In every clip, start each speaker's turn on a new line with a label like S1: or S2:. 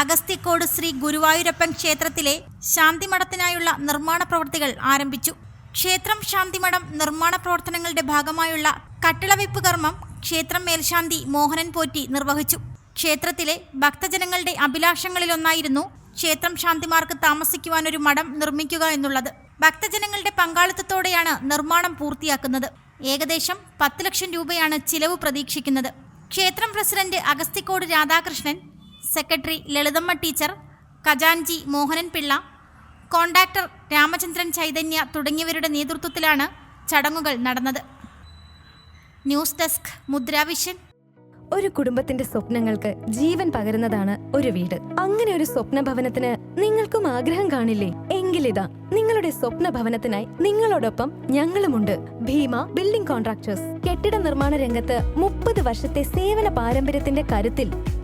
S1: അഗസ്തിക്കോട് ശ്രീ ഗുരുവായൂരപ്പൻ ക്ഷേത്രത്തിലെ ശാന്തിമഠത്തിനായുള്ള നിർമ്മാണ പ്രവൃത്തികൾ ആരംഭിച്ചു. ക്ഷേത്രം ശാന്തിമഠം നിർമ്മാണ പ്രവർത്തനങ്ങളുടെ ഭാഗമായുള്ള കട്ടിളവെപ്പ് കർമ്മം ക്ഷേത്രം മേൽശാന്തി മോഹനൻ പോറ്റി നിർവഹിച്ചു. ക്ഷേത്രത്തിലെ ഭക്തജനങ്ങളുടെ അഭിലാഷങ്ങളിലൊന്നായിരുന്നു ക്ഷേത്രം ശാന്തിമാർക്ക് താമസിക്കുവാൻ ഒരു മഠം നിർമ്മിക്കുക എന്നുള്ളത്. ഭക്തജനങ്ങളുടെ പങ്കാളിത്തത്തോടെയാണ് നിർമ്മാണം പൂർത്തിയാക്കുന്നത്. ഏകദേശം പത്ത് ലക്ഷം രൂപയാണ് ചിലവ് പ്രതീക്ഷിക്കുന്നത്. ക്ഷേത്രം president Agasthikode Radhakrishnan secretary Lalithamma teacher ഖജാൻജി Mohanan Pillai contractor Ramachandran Chaitanya തുടങ്ങിയവരുടെ നേതൃത്വത്തിലാണ് ചടങ്ങുകൾ നടന്നത്. News desk Mudra vision.
S2: ഒരു കുടുംബത്തിന്റെ സ്വപ്നങ്ങൾക്ക് ജീവൻ പകരുന്നതാണ് ഒരു വീട്. അങ്ങനെ ഒരു സ്വപ്ന ഭവനത്തിന് നിങ്ങൾക്കും ആഗ്രഹം കാണില്ലേ? എങ്കിലിതാ നിങ്ങളുടെ സ്വപ്ന ഭവനത്തിനായി നിങ്ങളോടൊപ്പം ഞങ്ങളുമുണ്ട്. Bheema building contractors. കെട്ടിട നിർമ്മാണ രംഗത്ത് മുപ്പത് വർഷത്തെ സേവന പാരമ്പര്യത്തിന്റെ കരുത്തിൽ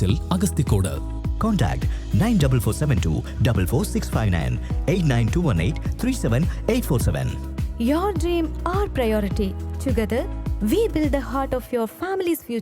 S3: Anchal Agasthikode
S4: Contact 94472 44659 89218 37847.
S2: Your dream, our priority. Together, we build the heart of your family's future.